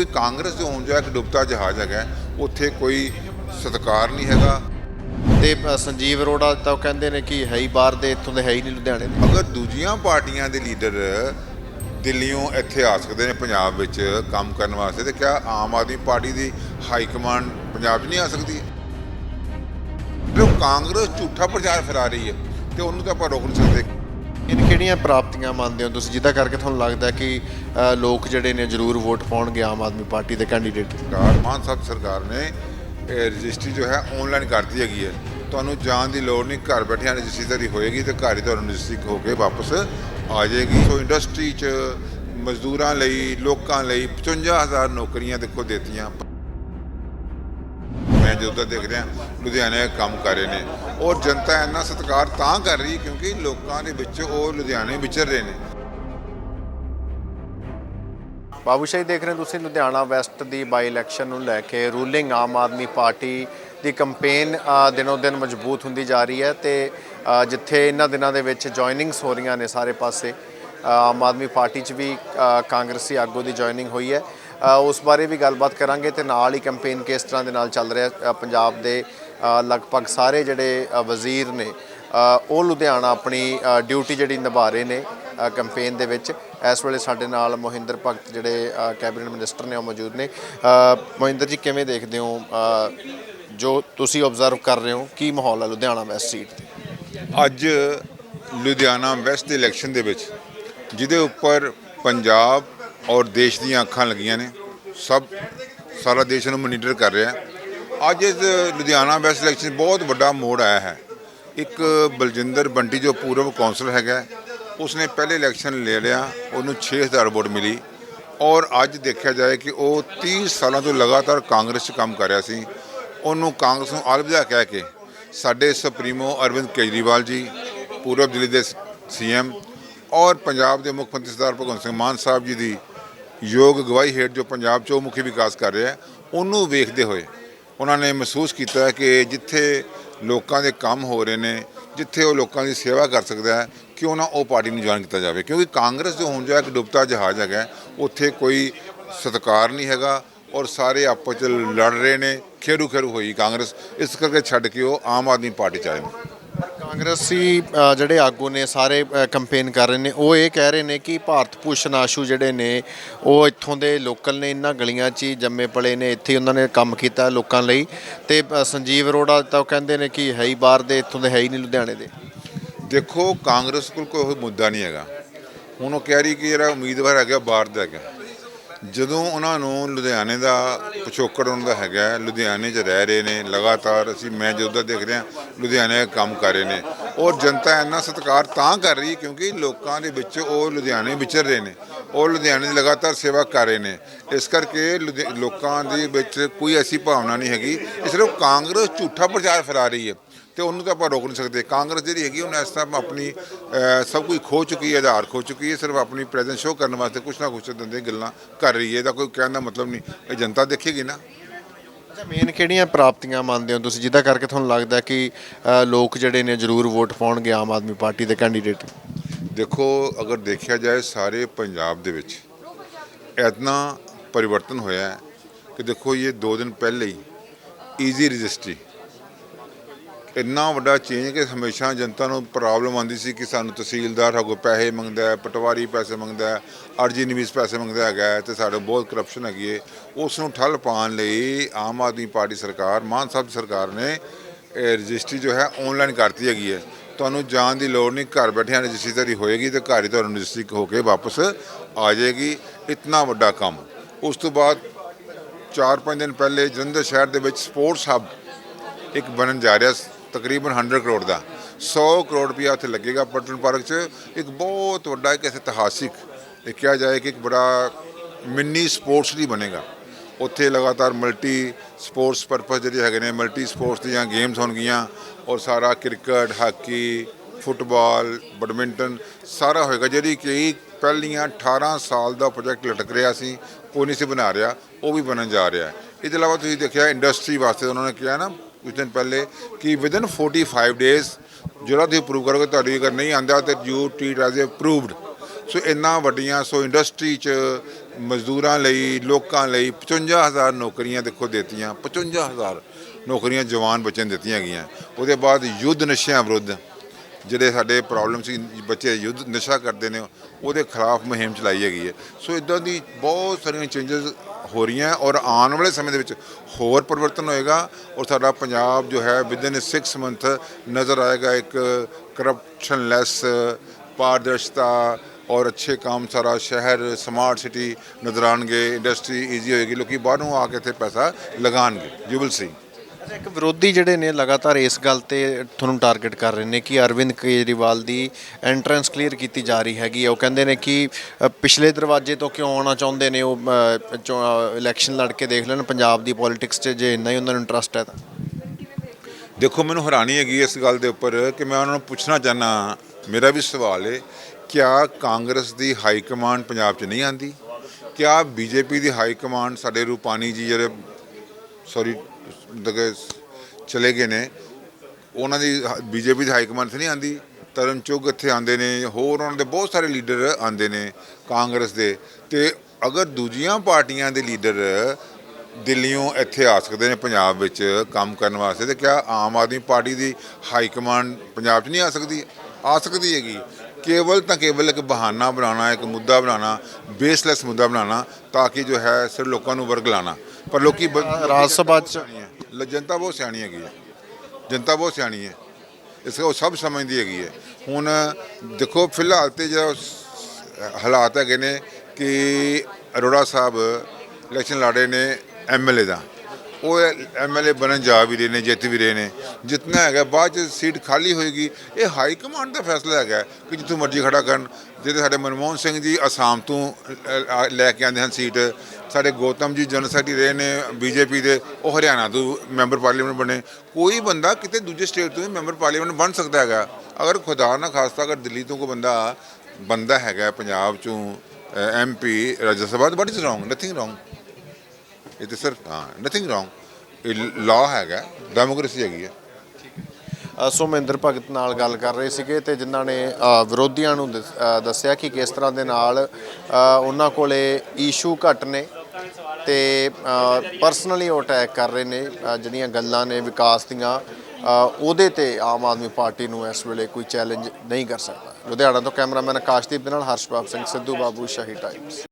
ਕਿਉਂਕਿ ਕਾਂਗਰਸ ਜੋ ਹੁਣ ਜੋ ਇੱਕ ਡੁੱਬਦਾ ਜਹਾਜ਼ ਹੈਗਾ ਉੱਥੇ ਕੋਈ ਸਤਕਾਰ ਨਹੀਂ ਹੈਗਾ। ਤੇ ਸੰਜੀਵ ਅਰੋੜਾ ਤਾਂ ਉਹ ਕਹਿੰਦੇ ਨੇ ਕਿ ਹੈ ਹੀ ਬਾਹਰ ਦੇ ਇੱਥੋਂ ਦੇ ਹੈ ਹੀ ਨਹੀਂ ਲੁਧਿਆਣੇ ਦੇ। ਅਗਰ ਦੂਜੀਆਂ ਪਾਰਟੀਆਂ ਦੇ ਲੀਡਰ ਦਿੱਲੀੋਂ ਇੱਥੇ ਆ ਸਕਦੇ ਨੇ ਪੰਜਾਬ ਵਿੱਚ ਕੰਮ ਕਰਨ ਵਾਸਤੇ ਤੇ ਕਿਆ ਆਮ ਆਦਮੀ ਪਾਰਟੀ ਦੀ ਹਾਈ ਕਮਾਂਡ ਪੰਜਾਬ 'ਚ ਨਹੀਂ ਆ ਸਕਦੀ? ਜੋ ਕਾਂਗਰਸ ਝੂਠਾ ਪ੍ਰਚਾਰ ਫੈਲਾ ਰਹੀ ਹੈ ਤੇ ਉਹਨੂੰ ਤਾਂ ਆਪਾਂ ਰੋਕ ਨਹੀਂ ਸਕਦੇ। ਇਹ ਕਿਹੜੀਆਂ ਪ੍ਰਾਪਤੀਆਂ ਮੰਨਦੇ ਹੋ ਤੁਸੀਂ? ਜਿਹਦਾ ਕਰਕੇ ਤੁਹਾਨੂੰ ਲੱਗਦਾ ਕਿ ਅ, ਲੋਕ ਜਿਹੜੇ ਨੇ ਜ਼ਰੂਰ ਵੋਟ ਪਾਉਣਗੇ ਆਮ ਆਦਮੀ ਪਾਰਟੀ ਦੇ ਕੈਂਡੀਡੇਟ? ਸਰਕਾਰ ਮਾਨ ਸਾਹਿਬ ਸਰਕਾਰ ਨੇ ਇਹ ਰਜਿਸਟਰੀ ਜੋ ਹੈ ਆਨਲਾਈਨ ਕਰਤੀ ਹੈਗੀ ਹੈ। ਤੁਹਾਨੂੰ ਜਾਣ ਦੀ ਲੋੜ ਨਹੀਂ ਘਰ ਬੈਠਿਆਂ ਰਜਿਸਟਰੀ ਤੁਹਾਡੀ ਹੋਏਗੀ ਤੇ ਘਰ ਹੀ ਤੁਹਾਨੂੰ ਰਜਿਸਟਰੀ ਹੋ ਕੇ ਵਾਪਸ ਆ ਜਾਏਗੀ। ਸੋ ਇੰਡਸਟਰੀ 'ਚ ਮਜ਼ਦੂਰਾਂ ਲਈ ਲੋਕਾਂ ਲਈ 55000 ਨੌਕਰੀਆਂ ਦੇਖੋ ਦਿੱਤੀਆਂ। ਮੈਂ ਜਦੋਂ ਦਾ ਦੇਖ ਰਿਹਾ, ਲੁਧਿਆਣੇ ਕੰਮ ਕਰ ਰਹੇ ਨੇ। ਔਰ ਜਨਤਾ ਇੰਨਾ ਸਤਿਕਾਰ ਤਾਂ ਕਰ ਰਹੀ ਕਿਉਂਕਿ ਲੋਕਾਂ ਦੇ ਵਿੱਚ ਉਹ ਲੁਧਿਆਣੇ ਵਿਚਰ ਰਹੇ ਨੇ। ਬਾਬੂ ਦੇਖ ਰਹੇ ਤੁਸੀਂ ਲੁਧਿਆਣਾ ਵੈਸਟ ਦੀ ਬਾਈ ਇਲੈਕਸ਼ਨ ਨੂੰ ਲੈ ਕੇ ਰੂਲਿੰਗ ਆਮ ਆਦਮੀ ਪਾਰਟੀ ਦੀ ਕੰਪੇਨ ਦਿਨੋ ਦਿਨ ਮਜ਼ਬੂਤ ਹੁੰਦੀ ਜਾ ਰਹੀ ਹੈ ਤੇ ਜਿੱਥੇ ਇਹਨਾਂ ਦਿਨਾਂ ਦੇ ਵਿੱਚ ਜੁਆਇਨਿੰਗਸ ਹੋ ਰਹੀਆਂ ਨੇ ਸਾਰੇ ਪਾਸੇ ਆਮ ਆਦਮੀ ਪਾਰਟੀ 'ਚ ਵੀ ਕਾਂਗਰਸੀ ਆਗੂ ਦੀ ਜੁਆਇਨਿੰਗ ਹੋਈ ਹੈ। ਉਸ ਬਾਰੇ ਵੀ ਗੱਲਬਾਤ ਕਰਾਂਗੇ ਤੇ ਨਾਲ ਹੀ ਕੰਪੇਨ ਕਿਸ ਤਰ੍ਹਾਂ ਦੇ ਨਾਲ ਚੱਲ ਰਿਹਾ ਪੰਜਾਬ ਦੇ ਲਗਭਗ ਸਾਰੇ ਜਿਹੜੇ ਵਜ਼ੀਰ ਨੇ ਉਹ ਲੁਧਿਆਣਾ ਆਪਣੀ ਡਿਊਟੀ ਜਿਹੜੀ ਨਿਭਾ ਰਹੇ ਨੇ ਅ, ਕੈਂਪੇਨ ਦੇ ਵਿੱਚ। ਇਸ ਵੇਲੇ ਸਾਡੇ ਨਾਲ ਮੋਹਿੰਦਰ ਭਗਤ ਜਿਹੜੇ ਕੈਬਨਿਟ ਮਿਨਿਸਟਰ ਨੇ ਉਹ ਮੌਜੂਦ ਨੇ। ਮੋਹਿੰਦਰ ਜੀ ਕਿਵੇਂ ਦੇਖਦੇ ਹੋ ਜੋ ਤੁਸੀਂ ਆਬਜ਼ਰਵ ਕਰ ਰਹੇ ਹੋ ਕੀ ਮਾਹੌਲ ਹੈ ਲੁਧਿਆਣਾ ਵੈਸਟ ਸੀਟ ਤੇ? ਅੱਜ ਲੁਧਿਆਣਾ ਵੈਸਟ ਦੇ ਇਲੈਕਸ਼ਨ ਦੇ ਵਿੱਚ ਜਿਹਦੇ ਉੱਪਰ ਪੰਜਾਬ ਔਰ ਦੇਸ਼ ਦੀਆਂ ਅੱਖਾਂ ਲੱਗੀਆਂ ਨੇ। ਸਭ, ਸਾਰਾ ਦੇਸ਼ ਨੂੰ ਮੋਨੀਟਰ ਕਰ ਰਿਹਾ। ਅੱਜ ਇਸ ਲੁਧਿਆਣਾ ਵੈਸਟ ਇਲੈਕਸ਼ਨ 'ਚ ਬਹੁਤ ਵੱਡਾ ਮੋੜ ਆਇਆ ਹੈ। ਇੱਕ ਬਲਜਿੰਦਰ ਬੰਟੀ ਜੋ ਪੂਰਵ ਕੌਂਸਲਰ ਹੈਗਾ, ਉਸਨੇ ਪਹਿਲੇ ਇਲੈਕਸ਼ਨ ਲੈ ਲਿਆ, ਉਹਨੂੰ 6000 ਵੋਟ ਮਿਲੀ। ਔਰ ਅੱਜ ਦੇਖਿਆ ਜਾਏ ਕਿ ਉਹ 30 ਸਾਲਾਂ ਤੋਂ ਲਗਾਤਾਰ ਕਾਂਗਰਸ 'ਚ ਕੰਮ ਕਰ ਰਿਹਾ ਸੀ। ਉਹਨੂੰ ਕਾਂਗਰਸ ਨੂੰ ਅਲਵਿਦਾ ਕਹਿ ਕੇ ਸਾਡੇ ਸੁਪਰੀਮੋ ਅਰਵਿੰਦ ਕੇਜਰੀਵਾਲ ਜੀ ਪੂਰਬ ਦਿੱਲੀ ਦੇ ਸੀਐਮ ਔਰ ਪੰਜਾਬ ਦੇ ਮੁੱਖ ਮੰਤਰੀ ਸਰਦਾਰ ਭਗਵੰਤ ਸਿੰਘ ਮਾਨ ਸਾਹਿਬ ਜੀ ਦੀ ਯੋਗ ਅਗਵਾਈ ਹੇਠ ਜੋ ਪੰਜਾਬ 'ਚ ਉਹ ਮੁਖੀ ਵਿਕਾਸ ਕਰ ਰਿਹਾ ਉਹਨੂੰ ਵੇਖਦੇ ਹੋਏ ਉਹਨਾਂ ਨੇ ਮਹਿਸੂਸ ਕੀਤਾ ਕਿ ਜਿੱਥੇ ਲੋਕਾਂ ਦੇ ਕੰਮ ਹੋ ਰਹੇ ਨੇ, ਜਿੱਥੇ ਉਹ ਲੋਕਾਂ ਦੀ ਸੇਵਾ ਕਰ ਸਕਦਾ ਹੈ, ਕਿਉਂ ਨਾ ਉਹ ਪਾਰਟੀ ਨੂੰ ਜੁਆਇਨ ਕੀਤਾ ਜਾਵੇ। ਕਿਉਂਕਿ ਕਾਂਗਰਸ ਜੋ ਹੁਣ ਜੋ ਇੱਕ ਡੁੱਬਦਾ ਜਹਾਜ਼ ਹੈਗਾ ਉੱਥੇ ਕੋਈ ਸਤਕਾਰ ਨਹੀਂ ਹੈਗਾ ਔਰ ਸਾਰੇ ਆਪਸ ਚ ਲੜ ਰਹੇ ਨੇ ਖੇਰੂ ਖੇਰੂ ਹੋਈ ਕਾਂਗਰਸ। ਇਸ ਕਰਕੇ ਛੱਡ ਕੇ ਉਹ ਆਮ ਆਦਮੀ ਪਾਰਟੀ ਚ ਆਏ ਨੇ। ਕਾਂਗਰਸੀ ਜਿਹੜੇ ਆਗੂ ਨੇ, ਸਾਰੇ ਕੰਪੇਨ ਕਰ ਰਹੇ ਨੇ, ਉਹ ਇਹ ਕਹਿ ਰਹੇ ਨੇ ਕਿ ਭਾਰਤ ਭੂਸ਼ਣ ਆਸ਼ੂ ਜਿਹੜੇ ਨੇ, ਉਹ ਇੱਥੋਂ ਦੇ ਲੋਕਲ ਨੇ ਇਹਨਾਂ ਗਲੀਆਂ 'ਚ ਹੀ ਜੰਮੇ ਪਲੇ ਨੇ, ਇੱਥੇ ਉਹਨਾਂ ਨੇ ਕੰਮ ਕੀਤਾ ਲੋਕਾਂ ਲਈ ਤੇ ਸੰਜੀਵ ਅਰੋੜਾ ਤਾਂ ਉਹ ਕਹਿੰਦੇ ਨੇ ਕਿ ਹੈ ਹੀ ਬਾਹਰ ਦੇ, ਇੱਥੋਂ ਦੇ ਹੈ ਹੀ ਨਹੀਂ ਲੁਧਿਆਣੇ ਦੇ। ਦੇਖੋ, ਕਾਂਗਰਸ ਕੋਲ ਕੋਈ ਮੁੱਦਾ ਨਹੀਂ ਹੈਗਾ। ਹੁਣ ਉਹ ਕਹਿ ਰਹੀ ਕਿ ਜਿਹੜਾ ਉਮੀਦਵਾਰ ਹੈਗਾ ਬਾਹਰ ਦਾ ਹੈਗਾ। ਜਦੋਂ ਉਹਨਾਂ ਨੂੰ ਲੁਧਿਆਣੇ ਦਾ ਪਿਛੋਕੜ ਉਹਨਾਂ ਦਾ ਹੈਗਾ ਲੁਧਿਆਣੇ 'ਚ ਰਹਿ ਰਹੇ ਨੇ, ਲਗਾਤਾਰ ਅਸੀਂ, ਮੈਂ ਜਦੋਂ ਦੇਖ ਰਿਹਾ, ਲੁਧਿਆਣੇ ਕੰਮ ਕਰ ਰਹੇ ਨੇ। ਔਰ ਜਨਤਾ ਇੰਨਾ ਸਤਿਕਾਰ ਤਾਂ ਕਰ ਰਹੀ ਕਿਉਂਕਿ ਲੋਕਾਂ ਦੇ ਵਿੱਚ ਉਹ ਲੁਧਿਆਣੇ ਵਿਚਰ ਰਹੇ ਨੇ। ਉਹ ਲੁਧਿਆਣੇ ਦੀ ਲਗਾਤਾਰ ਸੇਵਾ ਕਰ ਰਹੇ ਨੇ। ਇਸ ਕਰਕੇ ਲੁਧਿ- ਲੋਕਾਂ ਦੇ ਵਿੱਚ ਕੋਈ ਐਸੀ ਭਾਵਨਾ ਨਹੀਂ ਹੈਗੀ। ਸਿਰਫ ਕਾਂਗਰਸ ਝੂਠਾ ਪ੍ਰਚਾਰ ਫੈਲਾ ਰਹੀ ਹੈ। ਤੇ ਉਹਨੂੰ ਤਾਂ ਆਪਾਂ ਰੋਕ ਨਹੀਂ ਸਕਦੇ। ਕਾਂਗਰਸ ਜਿਹੜੀ ਹੈਗੀ ਉਹਨੇ ਇਸ ਤਰ੍ਹਾਂ ਆਪਣੀ ਸਭ ਕੁਝ ਖੋ ਚੁੱਕੀ ਹੈ ਆਧਾਰ ਖੋ ਚੁੱਕੀ ਹੈ ਸਿਰਫ ਆਪਣੀ ਪ੍ਰੈਜ਼ੈਂਸ ਸ਼ੋ ਕਰਨ ਵਾਸਤੇ ਕੁਛ ਨਾ ਕੁਛ ਦੰਦੇ ਗੱਲਾਂ ਕਰ ਰਹੀ ਹੈ। ਇਹਦਾ ਕੋਈ ਕਹਿਣ ਦਾ ਮਤਲਬ ਨਹੀਂ। ਇਹ ਜਨਤਾ ਦੇਖੇਗੀ ਨਾ। ਅੱਛਾ ਮੇਨ ਕਿਹੜੀਆਂ ਪ੍ਰਾਪਤੀਆਂ ਮੰਨਦੇ ਹੋ ਤੁਸੀਂ? ਜਿਹਦਾ ਕਰਕੇ ਤੁਹਾਨੂੰ ਲੱਗਦਾ ਕਿ ਲੋਕ ਜਿਹੜੇ ਨੇ ਜ਼ਰੂਰ ਵੋਟ ਪਾਉਣਗੇ ਆਮ ਆਦਮੀ ਪਾਰਟੀ ਦੇ ਕੈਂਡੀਡੇਟ ਦੇਖੋ ਅਗਰ ਦੇਖਿਆ ਜਾਏ ਸਾਰੇ ਪੰਜਾਬ ਦੇ ਵਿੱਚ ਇਤਨਾ ਪਰਿਵਰਤਨ ਹੋਇਆ ਹੈ ਕਿ ਦੇਖੋ ਇਹ 2 ਦਿਨ ਪਹਿਲੇ ਹੀ ਈਜ਼ੀ ਰਜਿਸਟਰੀ ਇੰਨਾ ਵੱਡਾ ਚੇਂਜ ਕਿ ਹਮੇਸ਼ਾ ਜਨਤਾ ਨੂੰ ਪ੍ਰੋਬਲਮ ਆਉਂਦੀ ਸੀ ਕਿ ਸਾਨੂੰ ਤਹਿਸੀਲਦਾਰ ਸਾਗੋ ਪੈਸੇ ਮੰਗਦਾ ਹੈ, ਪਟਵਾਰੀ ਪੈਸੇ ਮੰਗਦਾ ਹੈ, ਅਰਜੀ ਨਿਵੀਸ ਪੈਸੇ ਮੰਗਦਾ ਹੈਗਾ ਹੈ ਤੇ ਸਾਡੇ ਬਹੁਤ ਕਰਪਸ਼ਨ ਹੈਗੀ ਹੈ। ਉਸ ਨੂੰ ਠੱਲ ਪਾਉਣ ਲਈ ਆਮ ਆਦਮੀ ਪਾਰਟੀ ਸਰਕਾਰ, ਮਾਨ ਸਾਹਿਬ ਦੀ ਸਰਕਾਰ ਨੇ ਰਜਿਸਟਰੀ ਜੋ ਹੈ ਆਨਲਾਈਨ ਕਰਤੀ ਹੈਗੀ ਹੈ। ਤੁਹਾਨੂੰ ਜਾਣ ਦੀ ਲੋੜ ਨਹੀਂ, ਘਰ ਬੈਠਿਆਂ ਰਜਿਸਟਰੀ ਤੁਹਾਡੀ ਹੋਏਗੀ ਤੇ ਘਰ ਹੀ ਤੁਹਾਨੂੰ ਰਜਿਸਟਰੀ ਹੋ ਕੇ ਵਾਪਸ ਆ ਜਾਏਗੀ। ਇਤਨਾ ਵੱਡਾ ਕੰਮ। ਉਸ ਤੋਂ ਬਾਅਦ 4-5 ਦਿਨ ਪਹਿਲੇ ਜਲੰਧਰ ਸ਼ਹਿਰ ਦੇ ਵਿੱਚ ਸਪੋਰਟਸ ਹੱਬ ਇੱਕ ਬਣਨ ਜਾ ਰਿਹਾ ਤਕਰੀਬਨ 100 ਕਰੋੜ ਦਾ। 100 ਕਰੋੜ ਰੁਪਇਆ ਉੱਥੇ ਲੱਗੇਗਾ ਪਟਨ ਪਾਰਕ 'ਚ। ਇੱਕ ਬਹੁਤ ਵੱਡਾ ਇੱਕ ਇਤਿਹਾਸਿਕ, ਇਹ ਕਿਹਾ ਜਾਏ ਕਿ ਇੱਕ ਬੜਾ ਮਿੰਨੀ ਸਪੋਰਟਸ ਲਈ ਬਣੇਗਾ। ਉੱਥੇ ਲਗਾਤਾਰ ਮਲਟੀ ਸਪੋਰਟਸ ਪਰਪਸ ਜਿਹੜੇ ਹੈਗੇ ਨੇ ਮਲਟੀ ਸਪੋਰਟਸ ਦੀਆਂ ਗੇਮਸ ਹੋਣਗੀਆਂ ਔਰ ਸਾਰਾ ਕ੍ਰਿਕਟ, ਹਾਕੀ, ਫੁੱਟਬਾਲ, ਬੈਡਮਿੰਟਨ ਸਾਰਾ ਹੋਏਗਾ, ਜਿਹੜੀ ਕਿ ਪਹਿਲੀਆਂ 18 ਸਾਲ ਦਾ ਪ੍ਰੋਜੈਕਟ ਲਟਕ ਰਿਹਾ ਸੀ, ਕੋਈ ਨਹੀਂ ਸੀ ਬਣਾ ਰਿਹਾ, ਉਹ ਵੀ ਬਣਨ ਜਾ ਰਿਹਾ। ਹੈ ਇਹਦੇ ਇਲਾਵਾ ਤੁਸੀਂ ਦੇਖਿਆ ਇੰਡਸਟਰੀ ਵਾਸਤੇ ਉਹਨਾਂ ਨੇ ਕਿਹਾ ਨਾ ਕੁਝ ਦਿਨ ਪਹਿਲੇ ਕਿ ਵਿਦਨ 45 ਡੇਜ਼ ਜਿਹੜਾ ਤੁਸੀਂ ਅਪਰੂਵ ਕਰੋਗੇ ਤੁਹਾਡੀ ਅਗਰ ਨਹੀਂ ਆਂਦਾ ਤੇ you treat as approved so ਇੰਨਾ ਵੱਡੀਆਂ ਸੋ ਇੰਡਸਟਰੀ 'ਚ ਮਜ਼ਦੂਰਾਂ ਲਈ, ਲੋਕਾਂ ਲਈ 55000 ਨੌਕਰੀਆਂ ਦੇਖੋ ਦਿੱਤੀਆਂ 55000 ਨੌਕਰੀਆਂ ਜਵਾਨ ਬੱਚਿਆਂ ਨੂੰ ਦਿੱਤੀਆਂ ਗਈਆਂ। ਉਹਦੇ ਬਾਅਦ ਯੁੱਧ ਨਸ਼ਿਆਂ ਵਿਰੁੱਧ, ਜਿਹੜੇ ਸਾਡੇ ਪ੍ਰੋਬਲਮ ਸੀ, ਬੱਚੇ ਯੁੱਧ, ਨਸ਼ਾ ਕਰਦੇ ਨੇ, ਉਹਦੇ ਖਿਲਾਫ ਮੁਹਿੰਮ ਚਲਾਈ ਹੈਗੀ ਹੈ। ਸੋ ਇਦਾਂ ਦੀ ਬਹੁਤ ਸਾਰੀਆਂ ਚੇਂਜਸ ਹੋ ਰਹੀਆਂ ਔਰ ਆਉਣ ਵਾਲੇ ਸਮੇਂ ਦੇ ਵਿੱਚ ਹੋਰ ਪਰਿਵਰਤਨ ਹੋਏਗਾ ਔਰ ਸਾਡਾ ਪੰਜਾਬ ਜੋ ਹੈ ਵਿਦਨ 6 ਮੰਥ ਨਜ਼ਰ ਆਏਗਾ ਇੱਕ ਕਰਪਸ਼ਨ ਲੈਸ ਪਾਰਦਰਸ਼ਤਾ ਔਰ ਅੱਛੇ ਕੰਮ ਸਾਰਾ ਸ਼ਹਿਰ ਸਮਾਰਟ ਸਿਟੀ ਨਜ਼ਰ ਆਉਣਗੇ ਇੰਡਸਟਰੀ ਈਜ਼ੀ ਹੋਏਗੀ, ਲੋਕੀ ਬਾਹਰੋਂ ਆ ਕੇ ਇੱਥੇ ਪੈਸਾ ਲਗਾਉਣਗੇ ਯੂ ਵਿਲ ਸੀ ਅੱਛਾ, ਇੱਕ ਵਿਰੋਧੀ ਜਿਹੜੇ ਨੇ ਲਗਾਤਾਰ ਇਸ ਗੱਲ ਤੇ ਤੁਹਾਨੂੰ ਟਾਰਗੇਟ ਕਰ ਰਹੇ ਨੇ ਕਿ ਅਰਵਿੰਦ ਕੇਜਰੀਵਾਲ ਦੀ ਐਂਟਰੈਂਸ ਕਲੀਅਰ ਕੀਤੀ ਜਾ ਰਹੀ ਹੈਗੀ ਹੈ। ਉਹ ਕਹਿੰਦੇ ਨੇ ਕਿ ਅ, ਪਿਛਲੇ ਦਰਵਾਜ਼ੇ ਤੋਂ ਕਿਉਂ ਆਉਣਾ ਚਾਹੁੰਦੇ ਨੇ ਉਹ ਇਲੈਕਸ਼ਨ ਲੜ ਕੇ ਦੇਖ ਲੈਣ ਪੰਜਾਬ ਦੀ ਪੋਲਿਟਿਕਸ 'ਚ ਜੇ ਇੰਨਾ ਹੀ ਉਹਨਾਂ ਨੂੰ ਇੰਟਰਸਟ ਹੈ ਤਾਂ। ਦੇਖੋ ਮੈਨੂੰ ਹੈਰਾਨੀ ਹੈਗੀ ਇਸ ਗੱਲ ਦੇ ਉੱਪਰ ਕਿ ਮੈਂ ਉਹਨਾਂ ਨੂੰ ਪੁੱਛਣਾ ਚਾਹਨਾ ਮੇਰਾ ਵੀ ਸਵਾਲ ਹੈ ਕਿਆ ਕਾਂਗਰਸ ਦੀ ਹਾਈ ਕਮਾਂਡ ਪੰਜਾਬ 'ਚ ਨਹੀਂ ਆਂਦੀ ਕਿਆ ਬੀਜੇਪੀ ਦੀ ਹਾਈ ਕਮਾਂਡ ਸਾਡੇ ਰੂਪਾਨੀ ਜੀ ਜਿਹੜੇ ਸੌਰੀ ਚਲੇ ਗਏ ਨੇ। ਉਹਨਾਂ ਦੀ ਬੀਜੇਪੀ ਦੀ ਹਾਈ ਕਮਾਂਡ ਨਹੀਂ ਆਂਦੀ। ਤਰਨ ਚੁੱਗ ਇੱਥੇ ਆਂਦੇ ਨੇ, ਹੋਰ ਉਹਨਾਂ ਦੇ ਬਹੁਤ ਸਾਰੇ ਲੀਡਰ ਆਂਦੇ ਨੇ ਕਾਂਗਰਸ ਦੇ। ਤੇ ਅਗਰ ਦੂਜੀਆਂ ਪਾਰਟੀਆਂ ਦੇ ਲੀਡਰ ਦਿੱਲੀੋਂ ਇੱਥੇ ਆ ਸਕਦੇ ਨੇ ਪੰਜਾਬ ਵਿੱਚ ਕੰਮ ਕਰਨ ਵਾਸਤੇ, ਤੇ ਕਿਆ ਆਮ ਆਦਮੀ ਪਾਰਟੀ ਦੀ ਹਾਈ ਕਮਾਂਡ ਪੰਜਾਬ 'ਚ ਨਹੀਂ ਆ ਸਕਦੀ? ਆ ਸਕਦੀ ਹੈਗੀ। ਕੇਵਲ ਤਾਂ ਕੇਵਲ ਇੱਕ ਬਹਾਨਾ ਬਣਾਉਣਾ, ਇੱਕ ਮੁੱਦਾ ਬਣਾਉਣਾ ਬੇਸਲੈਸ ਮੁੱਦਾ ਬਣਾਉਣਾ, ਤਾਂ ਕਿ ਜੋ ਹੈ ਸਿਰ ਲੋਕਾਂ ਨੂੰ ਵਰਗ ਲਾਣਾ। ਪਰ ਲੋਕੀ ਰਾਜ ਸਭਾ 'ਚ ਲ- ਜਨਤਾ ਬਹੁਤ ਸਿਆਣੀ ਹੈਗੀ ਹੈ। ਜਨਤਾ ਬਹੁਤ ਸਿਆਣੀ ਹੈ। ਇਸ ਉਹ ਸਭ ਸਮਝਦੀ ਹੈਗੀ ਹੈ। ਹੁਣ ਦੇਖੋ ਫਿਲਹਾਲ ਤੇ ਜਿਹੜਾ ਸ- ਹਾਲਾਤ ਹੈਗੇ ਨੇ ਕਿ ਅਰੋੜਾ ਸਾਹਿਬ ਇਲੈਕਸ਼ਨ ਲੜੇ ਨੇ ਐਮਐਲਏ ਦਾ। ਉਹ ਐਮਐਲਏ ਬਣਨ ਜਾ ਵੀ ਰਹੇ ਨੇ ਜਿੱਤ ਵੀ ਰਹੇ ਨੇ। ਜਿੰਨਾ ਹੈਗਾ ਬਾਅਦ ਚ ਸੀਟ ਖਾਲੀ ਹੋਏਗੀ। ਇਹ ਹਾਈ ਕਮਾਂਡ ਦਾ ਫੈਸਲਾ ਹੈਗਾ ਕਿ ਜਿੱਥੋਂ ਮਰਜ਼ੀ ਖੜਾ ਕਰਨ। ਜਿਹੜੇ ਸਾਡੇ ਮਨਮੋਹਨ ਸਿੰਘ ਜੀ ਅਸਾਮ ਤੋਂ ਅ, ਅ, ਲੈ ਕੇ ਆਉਂਦੇ ਹਨ ਸੀਟ ਸਾਡੇ ਗੌਤਮ ਜੀ ਜਨਰਲ ਸੈਕਟਰੀ ਰਹੇ ਨੇ ਬੀਜੇਪੀ ਦੇ ਉਹ ਹਰਿਆਣਾ ਤੋਂ ਮੈਂਬਰ ਪਾਰਲੀਮੈਂਟ ਬਣੇ। ਕੋਈ ਬੰਦਾ ਕਿਤੇ ਦੂਜੇ ਸਟੇਟ ਤੋਂ ਵੀ ਮੈਂਬਰ ਪਾਰਲੀਮੈਂਟ ਬਣ ਸਕਦਾ ਹੈਗਾ। ਅਗਰ ਖੁਦਾ ਨਾ ਖਾਸਤਾ ਅਗਰ ਦਿੱਲੀ ਤੋਂ ਕੋਈ ਬੰਦਾ ਬੰਦਾ ਹੈਗਾ ਪੰਜਾਬ ਚੋਂ MP Rajya Sabha but is wrong nothing wrong ਇਹ ਤੇ ਸਰ ਹਾਂ ਨਥਿੰਗ ਰੋਂਗ ਇਹ ਲਾ ਹੈਗਾ ਡੈਮੋਕ੍ਰੇਸੀ ਹੈਗੀ ਹੈ। ਅ, ਸੋ ਮਹਿੰਦਰ ਭਗਤ ਨਾਲ ਗੱਲ ਕਰ ਰਹੇ ਸੀਗੇ ਤੇ ਜਿਨ੍ਹਾਂ ਨੇ ਵਿਰੋਧੀਆਂ ਨੂੰ ਦੱਸਿਆ ਕਿ ਕਿਸ ਤਰ੍ਹਾਂ ਦੇ ਨਾਲ ਉਹਨਾਂ ਕੋਲੇ ਇਸ਼ੂ ਘੱਟ ਨੇ। ਤੇ ਪਰਸਨਲੀ ਉਹ ਅਟੈਕ ਕਰ ਰਹੇ ਨੇ ਜਿਹੜੀਆਂ ਗੱਲਾਂ ਨੇ ਵਿਕਾਸ ਦੀਆਂ ਉਹਦੇ ਤੇ ਆਮ ਆਦਮੀ ਪਾਰਟੀ ਨੂੰ ਇਸ ਵੇਲੇ ਕੋਈ ਚੈਲੰਜ ਨਹੀਂ ਕਰ ਸਕਦਾ। ਲੁਧਿਆਣਾ ਤੋਂ ਕੈਮਰਾਮੈਨ ਆਕਾਸ਼ਦੀਪ ਦੇ ਨਾਲ ਹਰਸ਼ਪਾਪ ਸਿੰਘ, ਸਿੱਧੂ ਬਾਬੂ, ਸ਼ਾਹੀ ਟਾਈਮਸ